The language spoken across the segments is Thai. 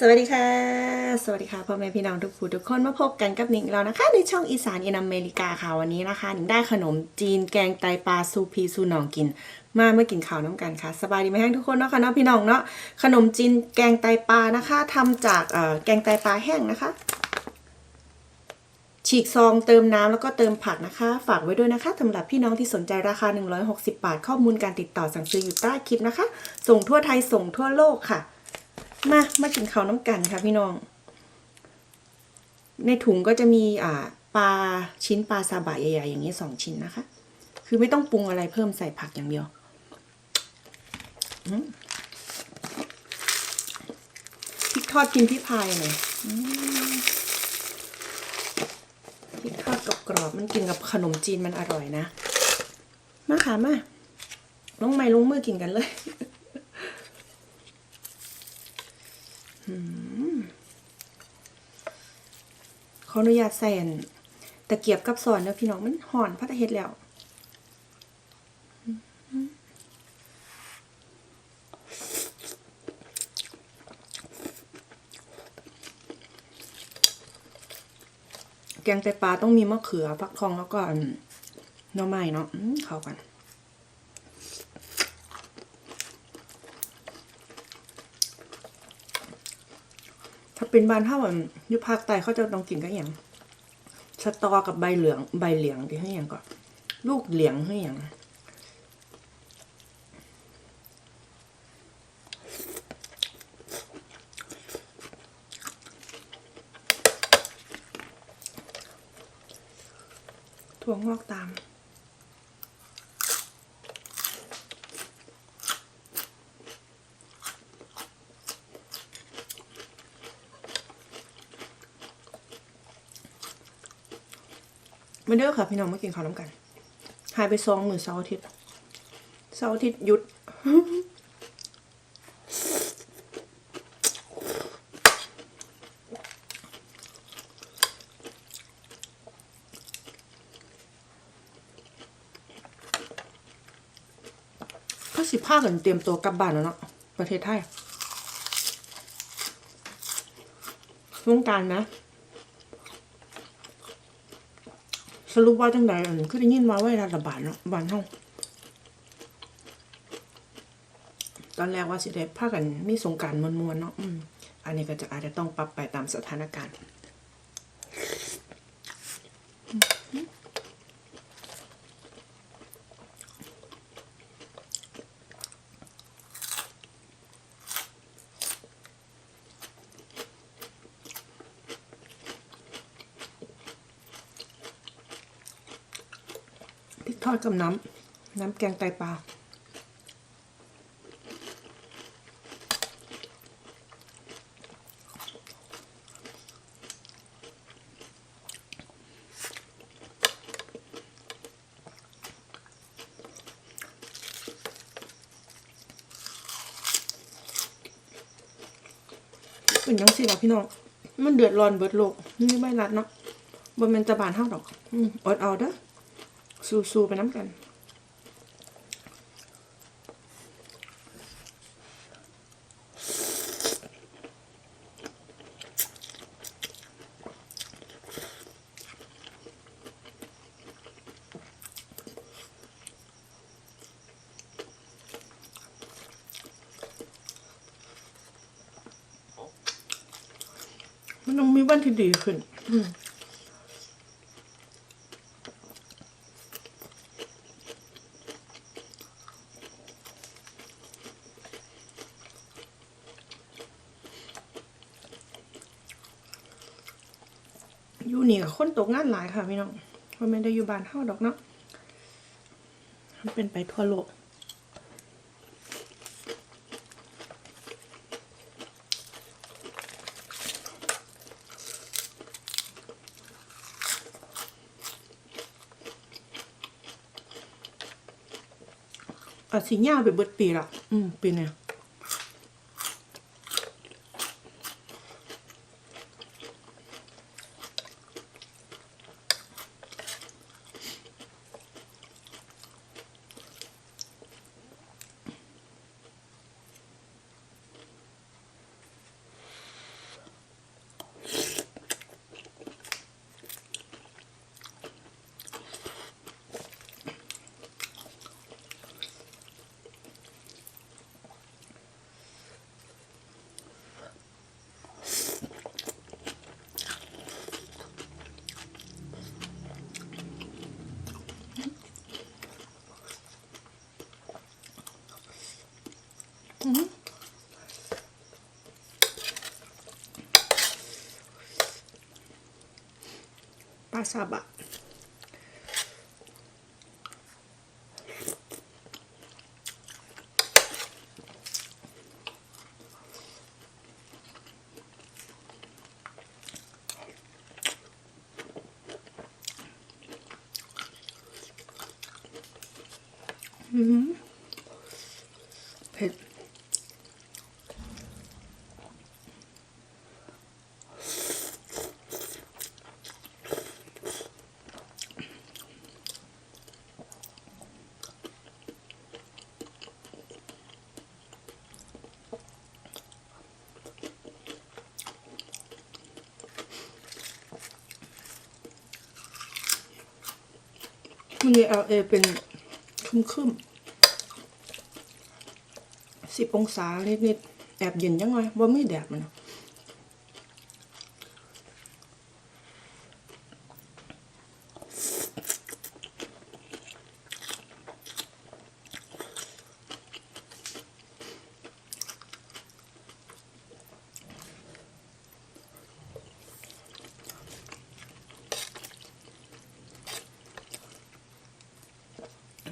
สวัสดีค่ะ สวัสดีค่ะพ่อแม่พี่น้องทุกผู้ทุกคนมาพบกันกับหนิงแล้วนะคะ ในช่องอีสานอินอเมริกาค่ะวันนี้นะคะหนิงได้ขนมจีนแกงไตปลาซูพีซูหนองกิน มาเมื่อกินข้าวน้ำกันค่ะ สบายดีไหมฮะทุกคนเนาะค่ะเนาะพี่น้องเนาะขนมจีนแกงไตปลานะคะทำจากเอ่อแกงไตปลาแห้งนะคะ ฉีกซองเติมน้ำแล้วก็เติมผักนะคะ ฝากไว้ด้วยนะคะสำหรับพี่น้องที่สนใจราคา 160 บาทข้อมูลการติดต่อสั่งซื้ออยู่ใต้คลิปนะคะ ส่งทั่วไทยส่งทั่วโลกค่ะ มามากินข้าวน้ำกันค่ะพี่น้อง ในถุงก็จะมีอ่าปลาชิ้นปลาซาบะใหญ่ๆอย่างนี้สองชิ้นนะคะ คือไม่ต้องปรุงอะไรเพิ่มใส่ผักอย่างเดียวพริกทอดกินพี่พายหน่อยพริกทอดกรอบๆมันกินกับขนมจีนมันอร่อยนะ มาค่ะมาลงไม้ลงมือกินกันเลย ออนุญาตใส่อันตะเกียบกับสอนเนอะพี่น้องมันห่อนพัดเฮ็ดแล้วแกงไตปลาต้องมีมะเขือฟักทองแล้วก็อันหน่อไม้เนาะเข้ากัน เป็นบ้านเท่าแบบยู่ภาคใต้เขาจะต้องกินกับอย่างสตอกับใบเหลือง ใบเหลียงที่ให้อย่างก่อนลูกเหลียงให้อย่างถั่วงอกตาม มาเด้อค่ะ พี่น้องมากินข้าวน้ำกัน หายไปสองหมือเสาร์อาทิตย์เสาร์อาทิตย์หยุด ก็สิผ้ากันเตรียมตัวกลับบ้านแล้วเนาะประเทศไทยสงการนะ สรุปว่าจังใดอันคือได้ยินมาว่ารัฐบาลเนาะบ้านเฮาตอนแรกว่าสิได้พากันมีสงการมวนๆเนาะอันนี้ก็จะอาจจะต้องปรับไปตามสถานการณ์ อดกับน้ำน้ำแกงไตปลาเป็นยังสิล่ะพี่น้อง มันเดือดร้อนเบิดโลก นี่ไม่รัดเนาะบนเป็นตะบานเท่าดอกอืมอดเอาเด้อ สู้ๆไปน้ำกันมันต้องมีวันที่ดีขึ้น อืม อยู่นี่กับ คนตกงานหลายค่ะพี่น้องเพราไม่ได้อยู่บ้านเฮาดอกเนาะมันเป็นไปทั่วโลกอาจสิยาวไปเบิดปีละอืมปีเนี้ย ปล มันนี้เอลเอเป็นครึมคึมสิบองศานิดๆแอบเย็นยังไงว่าไม่แดดมันอะ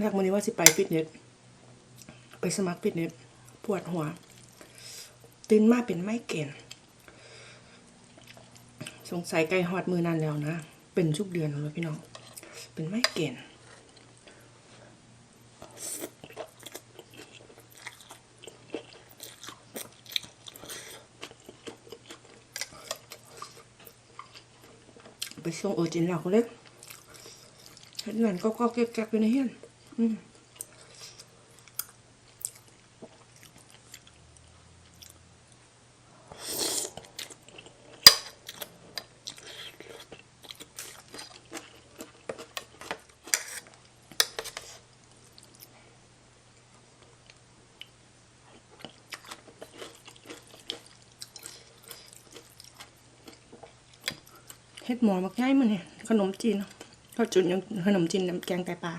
แรกวันนี้ว่าสิไปฟิตเนส ไปสมัครฟิตเนส ปวดหัว ตื่นมาเป็นไม่เกณฑ์สงสัยไกลฮอดมือนั่นแล้วนะ เป็นทุกเดือนเลยพี่น้อง เป็นไม่เกณฑ์ไปส่งโอจินเราก็เลยเห็นงานก็ก็แก๊กๆอยู่ในเฮียน เฮ็ดหมอมักง่ายมันเนี่ยขนมจีนเขาจุดยังขนมจีนน้ำแกงไตปลา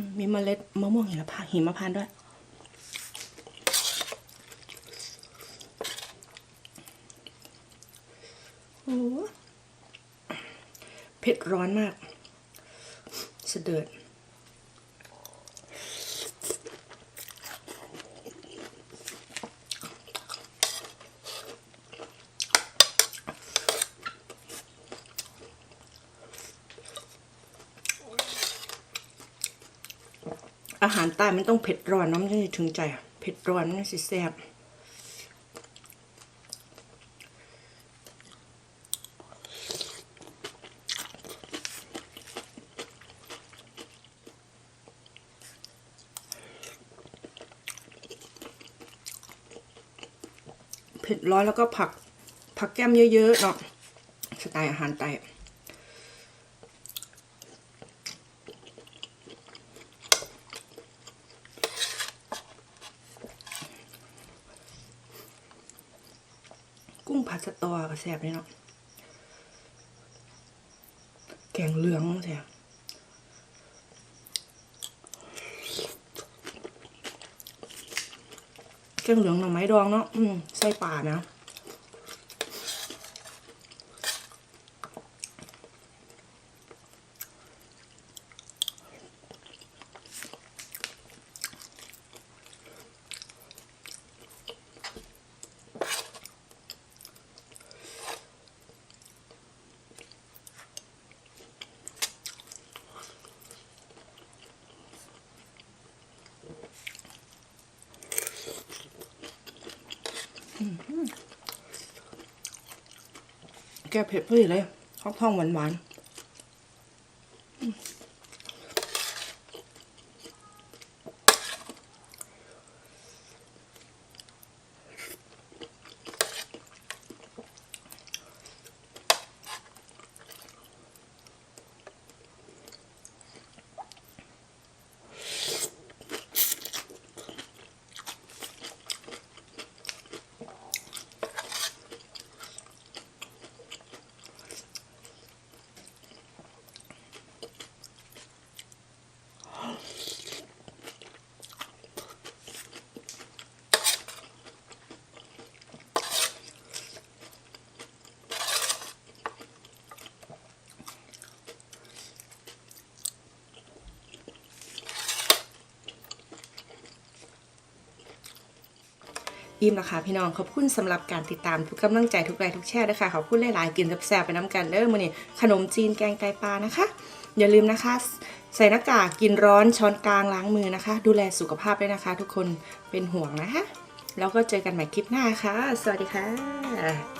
มมีเมล็ดมะม่วงหิมพานหิมพานด้วย โอ้โหเผ็ดร้อนมาก เสด็จ อาหารใต้มันต้องเผ็ดร้อนนอะมันจะถึงใจเผ็ดร้อนมันสิแซ่บเผ็ดร้อนแล้วก็ผักผักแก้มเยอะๆเนาะสไตล์อาหารไทย กุ้งผัดสตอ ก็แซ่บนี่เนาะแกงเหลืองแซ่บแกงเหลืองหน่อไม้ดองเนาะอืมไส้ป่านะ แก้เผ็ดพอดีเลยข้าวทองหวานๆ อิ่มแล้วค่ะพี่น้องขอบคุณสำหรับการติดตามทุกกำลังใจทุกไลค์ทุกแชร์ด้วยค่ะขอบคุณหลายๆกินแซ่บไปน้ำกันเด้อมื้อนี้ขนมจีนแกงไตปลานะคะ อย่าลืมนะคะ ใส่หน้ากากกินร้อนช้อนกลางล้างมือนะคะ ดูแลสุขภาพด้วยนะคะ ทุกคนเป็นห่วงนะคะแล้วก็เจอกันใหม่คลิปหน้าค่ะ สวัสดีค่ะ